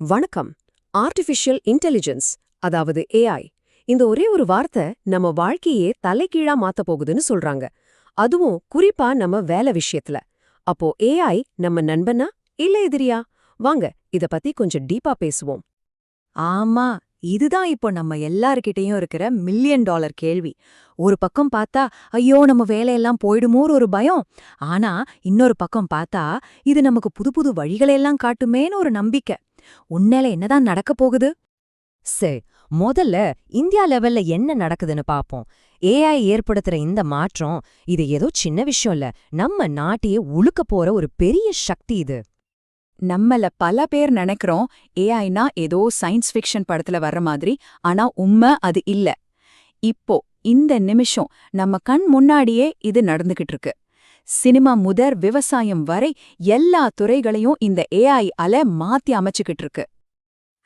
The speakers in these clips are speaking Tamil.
வணக்கம். ஆர்டிஃபிஷியல் இன்டெலிஜென்ஸ் அதாவது ஏஐ இந்த ஒரே ஒரு வார்த்தை நம்ம வாழ்க்கையே தலைகீழா மாத்த போகுதுன்னு சொல்றாங்க. அதுவும் குறிப்பா நம்ம வேலை விஷயத்துல. அப்போ ஏஐ நம்ம நண்பனா இல்ல எதிரியா? வாங்க இத பத்தி கொஞ்சம் டீப்பா பேசுவோம். ஆமா இதுதான் இப்போ நம்ம எல்லார்கிட்டயும் இருக்கிற மில்லியன் டாலர் கேள்வி. ஒரு பக்கம் பார்த்தா ஐயோ நம்ம வேலையெல்லாம் போயிடுமோர் ஒரு பயம். ஆனா இன்னொரு பக்கம் பார்த்தா இது நமக்கு புது புது வழிகளெல்லாம் காட்டுமேன்னு ஒரு நம்பிக்கை. உன்னால என்னதான் நடக்க போகுது? சரி முதல்ல இந்தியா லெவல்ல என்ன நடக்குதுன்னு பாப்போம். ஏஐ ஏற்படுத்துற இந்த மாற்றம் இது ஏதோ சின்ன விஷயம் இல்ல. நம்ம நாட்டையே உழுக்க போற ஒரு பெரிய சக்தி இது. நம்மள பல பேர் நினைக்கிறோம் ஏஐனா ஏதோ சயின்ஸ் ஃபிக்ஷன் படத்துல வர்ற மாதிரி ஆனா உண்மை அது இல்ல. இப்போ இந்த நிமிஷம் நம்ம கண் முன்னாடியே இது நடந்துகிட்டு இருக்கு. சினிமா முதற் விவசாயம் வரை எல்லா துறைகளையும் இந்த ஏஐ அல மாத்தி அமைச்சுக்கிட்டு இருக்கு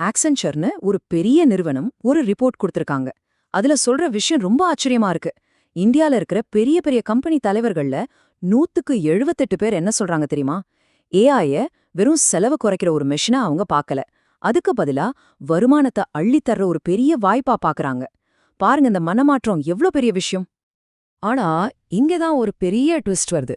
ஆக்சென்சர்னு ஒரு பெரிய நிறுவனம் ஒரு ரிப்போர்ட் கொடுத்திருக்காங்க. அதுல சொல்ற விஷயம் ரொம்ப ஆச்சரியமா இருக்கு. இந்தியால இருக்கிற பெரிய பெரிய கம்பெனி தலைவர்கள்ல நூத்துக்கு எழுபத்தெட்டு பேர் என்ன சொல்றாங்க தெரியுமா? ஏஐய வெறும் செலவு குறைக்கிற ஒரு மெஷினா அவங்க பார்க்கல அதுக்கு பதிலா வருமானத்தை அள்ளித்தர்ற ஒரு பெரிய வாய்ப்பா பாக்குறாங்க. பாருங்க இந்த மனமாற்றம் எவ்ளோ பெரிய விஷயம். ஆனா இங்கதான் ஒரு பெரிய ட்விஸ்ட் வருது.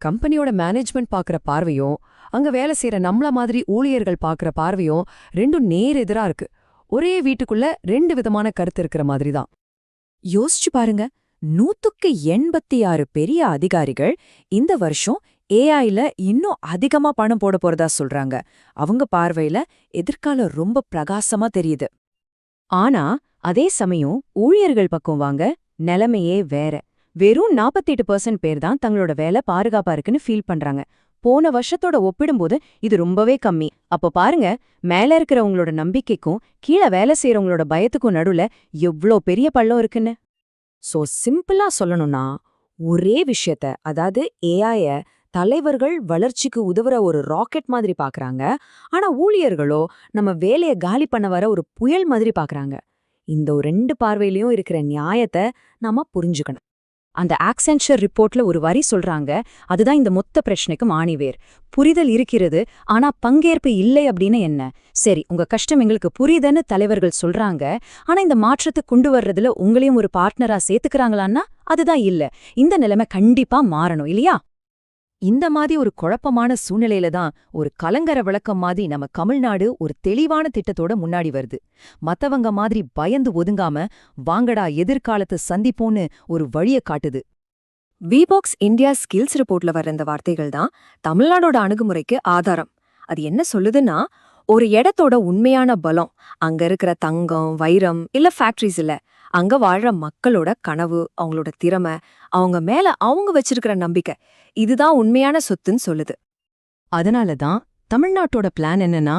கம்பெனியோட மேனேஜ்மெண்ட் பாக்குற பார்வையும் அங்க வேலை செய்யற நம்மள மாதிரி ஊழியர்கள் பாக்குற பார்வையும் ரெண்டும் நேர் எதிரா இருக்கு. ஒரே வீட்டுக்குள்ள ரெண்டு விதமான கருத்து இருக்கிற மாதிரி தான். யோசிச்சு பாருங்க நூத்துக்கு எண்பத்தி ஆறு பெரிய அதிகாரிகள் இந்த வருஷம் ஏஐல இன்னும் அதிகமா பணம் போட போறதா சொல்றாங்க. அவங்க பார்வையில எதிர்காலம் ரொம்ப பிரகாசமா தெரியுது. ஆனா அதே சமயம் ஊழியர்கள் பக்கம் வாங்க நிலைமையே வேற. வெறும் 48% பர்சன்ட் பேர் தான் தங்களோட வேலை பாதுகாப்பா இருக்குன்னு ஃபீல் பண்றாங்க. போன வருஷத்தோட ஒப்பிடும்போது இது ரொம்பவே கம்மி. அப்ப பாருங்க மேல இருக்கிறவங்களோட நம்பிக்கைக்கும் கீழே வேலை செய்யறவங்களோட பயத்துக்கும் நடுவுல எவ்ளோ பெரிய பள்ளம் இருக்குன்னு? சோ சிம்பிளா சொல்லணும்னா ஒரே விஷயத்த அதாவது ஏஐய தலைவர்கள் வளர்ச்சிக்கு உதவுற ஒரு ராக்கெட் மாதிரி பாக்குறாங்க. ஆனா ஊழியர்களோ நம்ம வேலைய காலி பண்ண வர ஒரு புயல் மாதிரி பாக்குறாங்க. இந்த ரெண்டு பார்வையிலயும் இருக்கிற நியாயத்தை நாம புரிஞ்சுக்கணும். அந்த ஆக்சென்ஷர் ரிப்போர்ட்ல ஒரு வரி சொல்றாங்க அதுதான் இந்த மொத்த பிரச்சனைக்கும் ஆணிவேர். புரிதல் இருக்கிறது ஆனா பங்கேற்பு இல்லை அப்படின்னு என்ன? சரி உங்க கஷ்டம் எங்களுக்கு புரியுதுன்னு தலைவர்கள் சொல்றாங்க ஆனா இந்த மாற்றத்தை கொண்டு வர்றதுல உங்களையும் ஒரு பார்ட்னரா சேர்த்துக்கறாங்களான்னா அதுதான் இல்ல. இந்த நிலைமை கண்டிப்பா மாறணும் இல்லையா? இந்த மாதிரி ஒரு குழப்பமான சூழ்நிலையில தான் ஒரு கலங்கர விளக்கம் மாதிரி நம்ம தமிழ்நாடு ஒரு தெளிவான திட்டத்தோட முன்னாடி வருது. மத்தவங்க மாதிரி பயந்து ஒதுங்காம வாங்கடா எதிர்காலத்தை சந்திப்போன்னு ஒரு வழிய காட்டுது. விபாக்ஸ் இந்தியா ஸ்கில்ஸ் ரிப்போர்ட்ல வர இந்த வார்த்தைகள் தான் தமிழ்நாடோட அணுகுமுறைக்கு ஆதாரம். அது என்ன சொல்லுதுன்னா ஒரு இடத்தோட உண்மையான பலம் அங்க இருக்கிற தங்கம் வைரம் இல்ல ஃபேக்டரிஸ் இல்ல அங்க வாழ்ற மக்களோட கனவு அவங்களோட திறமை அவங்க மேல அவங்க வச்சிருக்கிற நம்பிக்கை இதுதான் உண்மையான சொத்துன்னு சொல்லுது. அதனால தான் தமிழ்நாட்டோட பிளான் என்னன்னா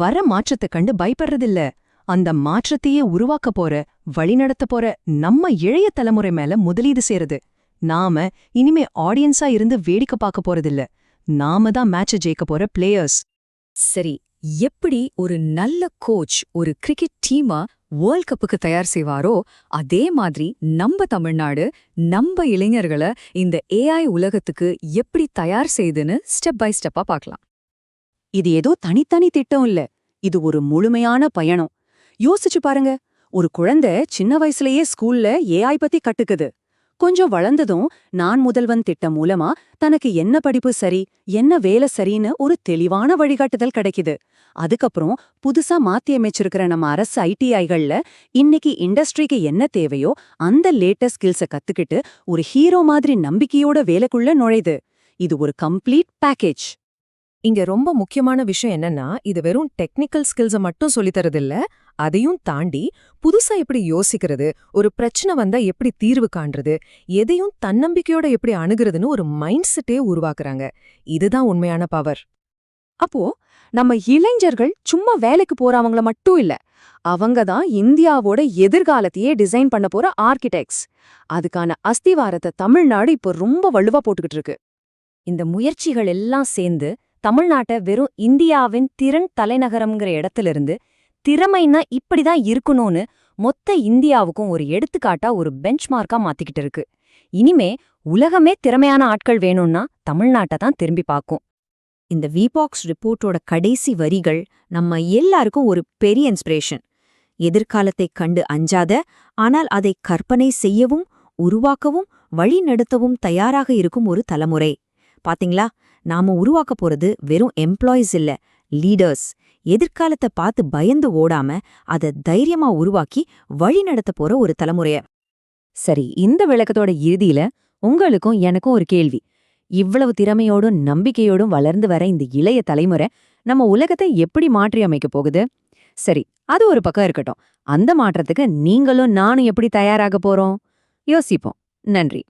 வர மாற்றத்தை கண்டு பயப்படுறதில்ல. அந்த மாற்றத்தையே உருவாக்க போற வழிநடத்த போற நம்ம இளைய தலைமுறை மேல முதலீடு செய்யறது நாம இனிமே ஆடியன்ஸா இருந்து வேடிக்கை பார்க்க போறதில்ல. நாம தான் மேட்ச ஜெயிக்க போற பிளேயர்ஸ் சரி எப்படி ஒரு நல்ல கோச் ஒரு கிரிக்கெட் டீமா வேர்ல்ட் கப்புக்கு தயார் செய்வாரோ அதே மாதிரி நம்ம தமிழ்நாடு நம்ம இளைஞர்களை இந்த ஏஐ உலகத்துக்கு எப்படி தயார் செய்துன்னு ஸ்டெப் பை ஸ்டெப்பா பார்க்கலாம். இது ஏதோ தனித்தனி திட்டம் இல்ல. இது ஒரு முழுமையான பயணம். யோசிச்சு பாருங்க. ஒரு குழந்தை சின்ன வயசுலயே ஸ்கூல்ல ஏஐ பத்தி கட்டுக்குது கொஞ்சம் வளர்ந்ததும் நான் முதல்வன் திட்டம் மூலமா தனக்கு என்ன படிப்பு சரி என்ன வேலை சரின்னு ஒரு தெளிவான வழிகாட்டுதல் கிடைக்குது. அதுக்கப்புறம் புதுசா மாத்தி அமைச்சிருக்கிற நம்ம அரசு ஐடிஐகள்ல இன்னைக்கு இண்டஸ்ட்ரிக்கு என்ன தேவையோ அந்த லேட்டஸ்ட் ஸ்கில்ஸ கத்துக்கிட்டு ஒரு ஹீரோ மாதிரி நம்பிக்கையோட வேலைக்குள்ள நுழையுது. இது ஒரு கம்ப்ளீட் பேக்கேஜ். இங்க ரொம்ப முக்கியமான விஷயம் என்னன்னா இது வெறும் டெக்னிக்கல் ஸ்கில்ஸ மட்டும் சொல்லித்தரதில்ல அதையும் தாண்டி புதுசா எப்படி யோசிக்கிறது ஒரு பிரச்சனை வந்தா எப்படி தீர்வு காண்றது எதையும் தன்னம்பிக்கையோட எப்படி அணுகிறதுன்னு ஒரு மைண்ட் செட்டே உருவாக்குறாங்க. இதுதான் உண்மையான பவர் அப்போ நம்ம இளைஞர்கள் சும்மா வேலைக்கு போறவங்கள மட்டும் இல்ல அவங்க தான் இந்தியாவோட எதிர்காலத்தையே டிசைன் பண்ண போற ஆர்கிடெக்ட்ஸ் அதுக்கான அஸ்திவாரத்தை தமிழ்நாடு இப்போ ரொம்ப வலுவா போட்டுக்கிட்டு இருக்கு. இந்த முயற்சிகள் எல்லாம் சேர்ந்து தமிழ்நாட்டை வெறும் இந்தியாவின் திறன் தலைநகரம்ங்கிற இடத்திலிருந்து திறமைன்னா இப்படிதான் இருக்கணும்னு மொத்த இந்தியாவுக்கும் ஒரு எடுத்துக்காட்டா ஒரு பெஞ்ச்மார்க்கா மாத்திக்கிட்டு இருக்கு. இனிமே உலகமே திறமையான ஆட்கள் வேணும்னா தமிழ்நாட்டை தான் திரும்பி பார்க்கும். இந்த விபாக்ஸ் ரிப்போர்ட்டோட கடைசி வரிகள் நம்ம எல்லாருக்கும் ஒரு பெரிய இன்ஸ்பிரேஷன் எதிர்காலத்தைக் கண்டு அஞ்சாத ஆனால் அதை கற்பனை செய்யவும் உருவாக்கவும் வழிநடத்தவும் தயாராக இருக்கும் ஒரு தலைமுறை. பாத்தீங்களா? நாம உருவாக்க போறது வெறும் எம்ப்ளாயீஸ் இல்ல லீடர்ஸ் எதிர்காலத்தை பார்த்து பயந்து ஓடாம அதை தைரியமா உருவாக்கி வழிநடத்த போற ஒரு தலைமுறைய. சரி இந்த விளக்கத்தோட இறுதியில உங்களுக்கும் எனக்கும் ஒரு கேள்வி. இவ்வளவு திறமையோடும் நம்பிக்கையோடும் வளர்ந்து வர இந்த இளைய தலைமுறை நம்ம உலகத்தை எப்படி மாற்றி அமைக்க போகுது? சரி அது ஒரு பக்கம் இருக்கட்டும். அந்த மாற்றத்துக்கு நீங்களும் நானும் எப்படி தயாராக போறோம்? யோசிப்போம். நன்றி.